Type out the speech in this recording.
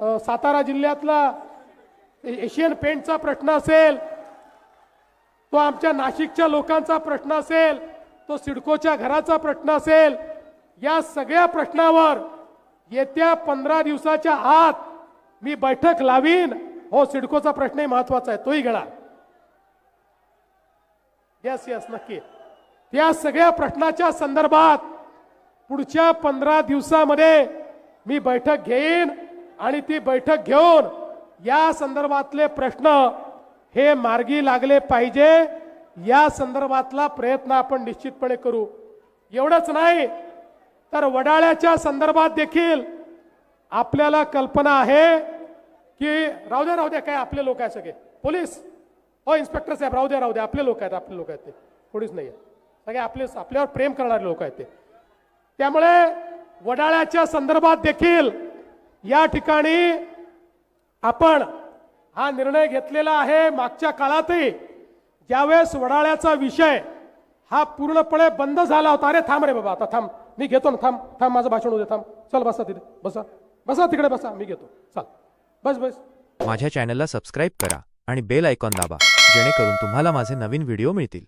सातारा जिल्ह्यातला एशियन पेंटचा प्रश्न असेल तो आमच्या नाशिकच्या लोकांचा प्रश्न असेल तो सिडकोच्या घराचा प्रश्न असेल या सगळ्या प्रश्नावर येत्या पंधरा दिवसाच्या आत मी बैठक लावीन. हो सिडकोचा प्रश्नही महत्त्वाचा आहे तोही घडा यस यस नक्की. त्या सगळ्या प्रश्नाच्या संदर्भात पुढच्या पंधरा दिवसामध्ये मी बैठक घेईन. आणि ती बैठक घेऊन या संदर्भातले प्रश्न हे मार्गी लागले पाहिजे. या संदर्भातला प्रयत्न आपण निश्चितपणे करू. एवढंच नाही तर वडाळ्याच्या संदर्भात देखील आपल्याला कल्पना आहे की राहू द्या राहू द्या काय आपले लोक आहे सगळे. पोलीस. हो इन्स्पेक्टर साहेब राहू द्या राहू द्या आपले लोक आहेत आपले लोक आहेत ते. कोणीच नाही आहे सगळे आपले आपल्यावर प्रेम करणारे लोक आहेत ते. त्यामुळे वडाळ्याच्या संदर्भात देखील या ठिकाणी आपण हा निर्णय घेतलेला आहे मागच्या काळातही. ज्यावेळेस वडाळ्याचा विषय हा पूर्णपणे बंद झाला होता. अरे थांब रे बाबा आता थांब. मी घेतो ना थांब थांब माझं भाषण होते थांब. चल बसा तिथे. बसा. बसा तिकडे बसा. मी घेतो. चल. बस बस. माझ्या चॅनलला सबस्क्राईब करा आणि बेल आयकॉन दाबा जेणेकरून तुम्हाला माझे नवीन व्हिडिओ मिळतील.